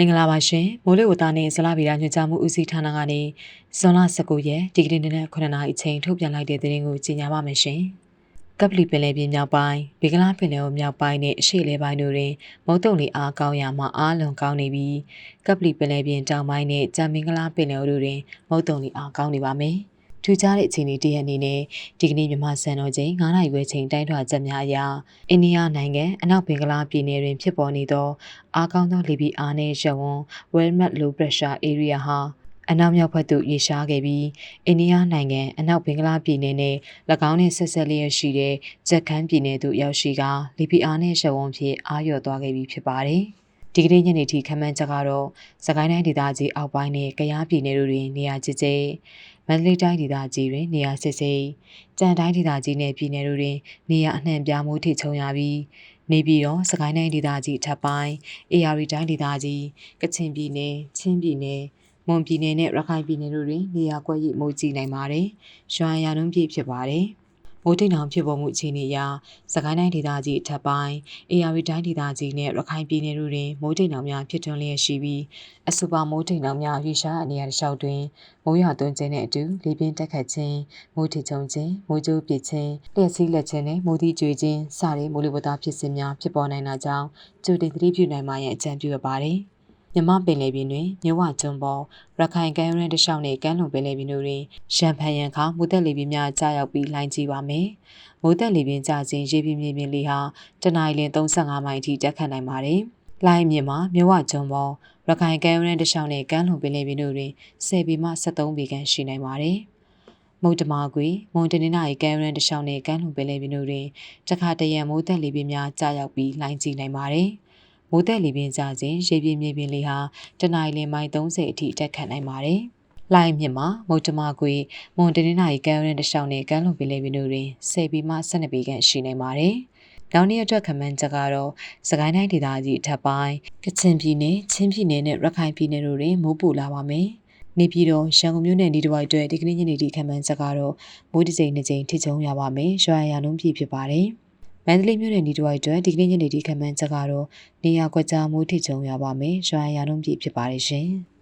မင်္ဂလာပါရှင်မိုးလေဝသနဲ့ဇလဗီရာညွှန်ကြားမှုဦးစီးဌာနကနေဇွန်လ19ရက်ဒီကနေ့နေ့9နာရီအချိန်ထုတ်ပြန်လိုက်တဲ့သတင်းကိုကြီးညာပါမယ်ရှင်ကပလီပင်လယ်ပြင်မြောက်ပိုင်းဘေကလားပင်လယ်အော်မြောက်ပိုင်းနဲ့အရှေ့လေပိုင်းတို့တွင်မုတ်တုံလီအားကောင်းရာမှာအားလုံးကောင်းနေပြီးကပလီပင်လယ်ပြင်တောင်ပိုင်းနဲ့ကြံမင်္ဂလားပင်လယ်အော်တို့တွင်မုတ်တုံလီအားကောင်းနေပါမယ် ထူးခြားတဲ့အခြေအနေတရအနေနဲ့ဒီကနေ့မြန်မာစံတော်ချိန်9နာရီခွဲချိန်တိုင်းထွာချက်များအရအိန္ဒိယနိုင်ငံအနောက်ဘင်္ဂလားပြည်နယ်တွင်ဖြစ်ပေါ်နေသောအားကောင်းသောလေပြင်းအားနည်းရဝန်း Wilmette Low Pressure Area ဟာအနောက်မြောက်ဘက်သို့ရေရှားခဲ့ပြီးအိန္ဒိယနိုင်ငံအနောက်ဘင်္ဂလားပြည်နယ်နဲ့၎င်းနှင့်ဆက်ဆက်လျက်ရှိတဲ့ဂျက်ခန်းပြည်နယ်သို့ရောက်ရှိကလေပြင်းအားနည်းရဝန်းဖြင့်အားလျော့သွားခဲ့ပြီးဖြစ်ပါတယ်။ဒီကနေ့ညနေထိခန့်မှန်းချက်ကတော့စကိုင်းတိုင်းဒေသကြီးအောက်ပိုင်းနဲ့ကယားပြည်နယ်တို့တွင်နေရာကျကျ မန္တလေးတိုင်းဒေသကြီးတွင်နေရာစစ်စစ်ကြံတိုင်းဒေသကြီးနဲ့ပြည်နယ်တို့တွင် နေရာအနှံ့ပြားမှုထိချုံရပြီးနေပြည်တော်စကိုင်းတိုင်းဒေသကြီးထပ်ပိုင်းအေရီတိုင်းဒေသကြီးကချင်ပြည်နယ်ချင်းပြည်နယ်မွန်ပြည်နယ်နဲ့ရခိုင်ပြည်နယ်တို့တွင်နေရာကွက်ရိမိုးကြီးနိုင်ပါတယ်။ရွှာရနှုန်းပြည့်ဖြစ်ပါတယ်။ မိုးတိမ်တောင်ဖြစ်ပေါ်မှုအခြေအနေအရစကိုင်းတိုင်းဒေသကြီးအထက်ပိုင်းအေရီတိုင်းဒေသကြီးနဲ့ရခိုင်ပြည်နယ်တို့တွင်မိုးတိမ်တောင်များဖြစ်ထွန်းလျက်ရှိပြီးအဆိုပါမိုးတိမ်တောင်များရွေရှားအနေရတစ်လျှောက်တွင်မိုးရွာသွန်းခြင်းနဲ့အတူလေပြင်းတက်ခတ်ခြင်းမိုးထချုံခြင်းမိုးကြိုးပစ်ခြင်းလျှက်စီးလက်ခြင်းနဲ့မိုးသီးကျွေခြင်းစတဲ့မိုးလေဝသဖြစ်စဉ်များဖြစ်ပေါ်နိုင်တာကြောင့်ကြိုတင်သတိပြုနိုင်မှရန်အကြံပြုရပါတယ်။ မြမပင်လယ်ပြင်တွင်မြဝကျွန်းပေါ်ရခိုင်ကမ်းရိုးတန်းတစ်လျှောက်နှင့်ကမ်းလွန်ပင်လယ်ပြင်တို့တွင်ရှမ်းဖန်ရန်ခါမူသက်လေပြင်းများကြာရောက်ပြီးလိုင်းကြည့်ပါမယ်။မိုးသက်လေပြင်းကြာခြင်းရေပြင်းမြေပြင်လေဟာတနအီလ35မိုင်အထိတက်ခတ်နိုင်ပါတယ်။လိုင်းမြင်မှာမြဝကျွန်းပေါ်ရခိုင်ကမ်းရိုးတန်းတစ်လျှောက်နှင့်ကမ်းလွန်ပင်လယ်ပြင်တို့တွင်10ပေမှ73ပေခန့်ရှိနိုင်ပါတယ်။မုတ်တမာကွေမွန်တနင်္လာရီကမ်းရန်တလျှောက်နဲ့ကမ်းလွန်ပင်လယ်ပြင်တို့တွင်တခါတရံမိုးသက်လေပြင်းများကြာရောက်ပြီးလိုင်းကြည့်နိုင်ပါတယ်။ မိုးသက်လေပြင်းကြခြင်းရေပြင်းမြေပြင်လေဟာတနအီလမိုင်30အထိတက်ခတ်နိုင်ပါတယ်။လိုင်းမြစ်မှာမုတ်တမကွေမွန်တနင်္လာရီကမ်းရန်တလျှောက်နဲ့ကမ်းလွန်ပင်လယ်ပြင်တို့တွင်10ပေမှ12ပေခန့်ရှိနိုင်ပါတယ်။နောက်နေ့အတွက်ခမန်းချက်ကတော့စကိုင်းတိုင်းဒေသကြီးအထက်ပိုင်းကချင်ပြည်နယ်ချင်းပြည်နယ်နဲ့ရခိုင်ပြည်နယ်တို့တွင်မိုးပူလာပါမယ်။နေပြည်တော်ရန်ကုန်မြို့နယ်ဒီတစ်ဝိုက်အတွက်ဒီကနေ့ညနေထိခံမှန်းချက်ကတော့မိုးတစ်ချိန်နှစ်ချိန်ထိချုံရပါမယ်။ရွာရံလုံးပြည့်ဖြစ်ပါတယ်။ မန္တလေးမြို့နယ်ဒီတစ်ဝိုက်အတွက်ဒီကနေ့ညနေဒီခန့်မှန်းချက်ကတော့နေရာကွက်ကြားမိုးထစ်ချုံရပါမယ်။ရွာရံလုံးပြည့်ဖြစ်ပါတယ်ရှင်။